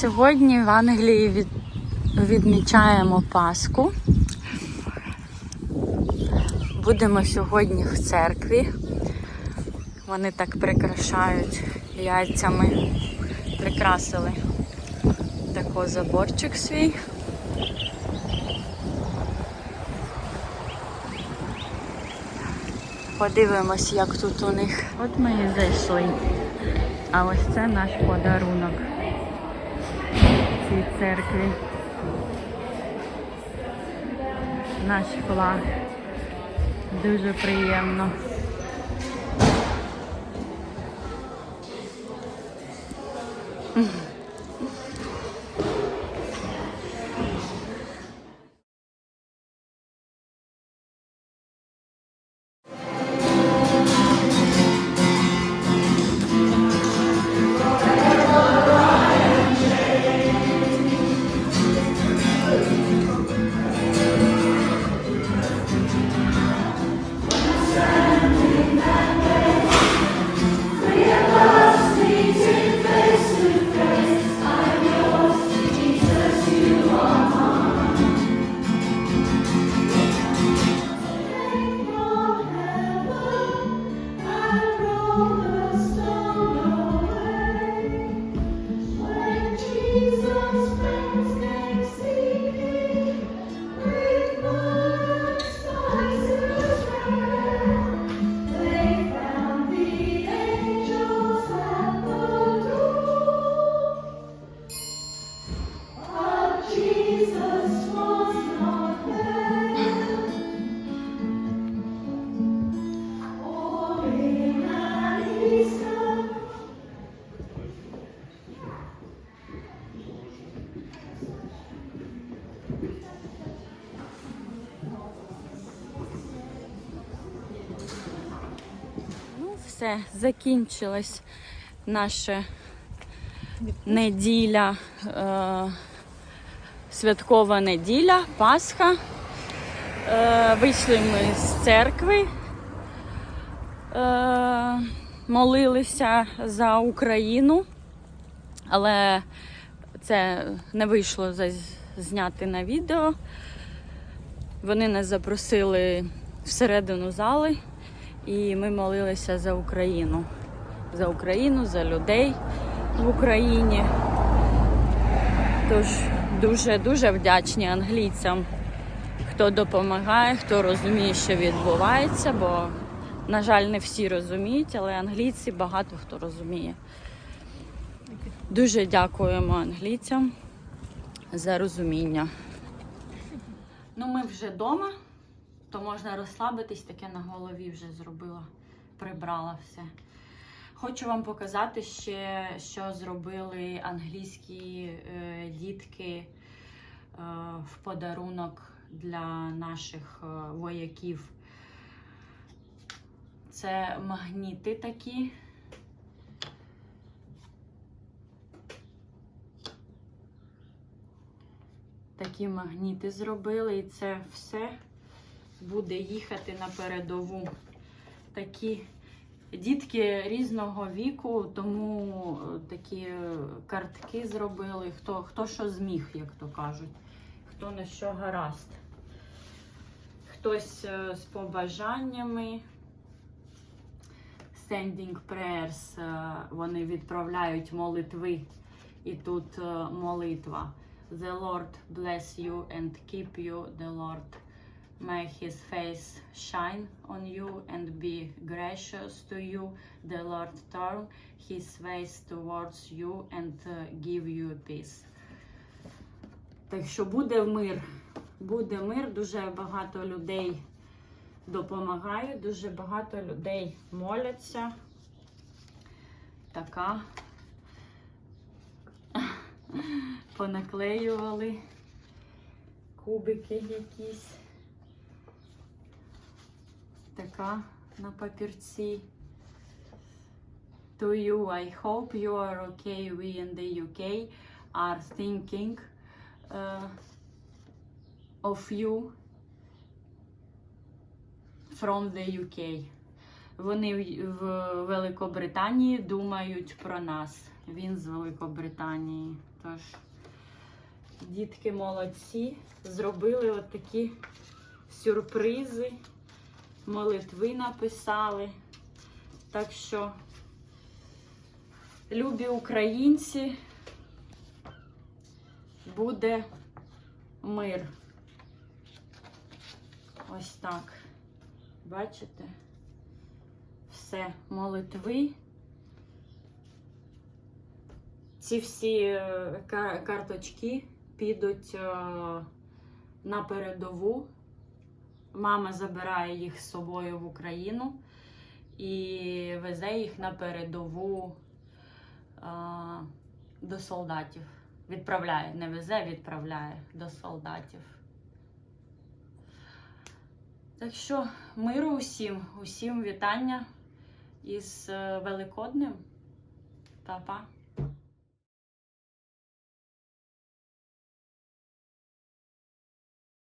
Сьогодні в Англії від... відмічаємо Пасху. Будемо сьогодні в церкві. Вони так прикрашають яйцями. Прикрасили тако заборчик свій. Подивимось, як тут у них. От ми і зайшли. А ось це наш подарунок цій церкві. Наш флаг. Дуже приємно. Ну, все, закінчилась наша неділя, е, святкова неділя, Пасха. Е, вийшли ми з церкви, е, молилися за Україну, але це не вийшло зняти на відео. Вони нас запросили всередину зали. І ми молилися за Україну. За Україну, за людей в Україні. Тож дуже-дуже вдячні англійцям, хто допомагає, хто розуміє, що відбувається, бо, на жаль, не всі розуміють, але англійці багато хто розуміє. Дуже дякуємо англійцям за розуміння. Ну, ми вже вдома то можна розслабитись, таке на голові вже зробила, прибрала все. Хочу вам показати ще, що зробили англійські е, дітки е, в подарунок для наших е, вояків. Це магніти такі. Такі магніти зробили, і це все буде їхати на передову. Такі дітки різного віку, тому е, такі картки зробили, хто, хто що зміг, як то кажуть, хто на що гаразд. Хтось е, з побажаннями. Sending prayers, е, вони відправляють молитви. І тут е, молитва. The Lord bless you and keep you, the Lord May his face shine on you and be gracious to you. The Lord turn his face towards you and uh, give you peace. Так що буде мир. Буде мир, дуже багато людей допомагають, дуже багато людей моляться. Така понаклеювали кубики якісь така на папірці. To you, I hope you are okay. We in the UK are thinking uh, of you from the UK. Вони в Великобританії думають про нас. Він з Великобританії. Тож дітки молодці. Зробили от такі сюрпризи, молитви написали. Так що, любі українці, буде мир. Ось так. Бачите? Все, молитви. Ці всі е, карточки підуть е, на передову. Мама забирає їх з собою в Україну і везе їх на передову е, до солдатів. Відправляє, не везе, відправляє до солдатів. Так що миру усім, усім вітання із е, Великоднем. Па-па.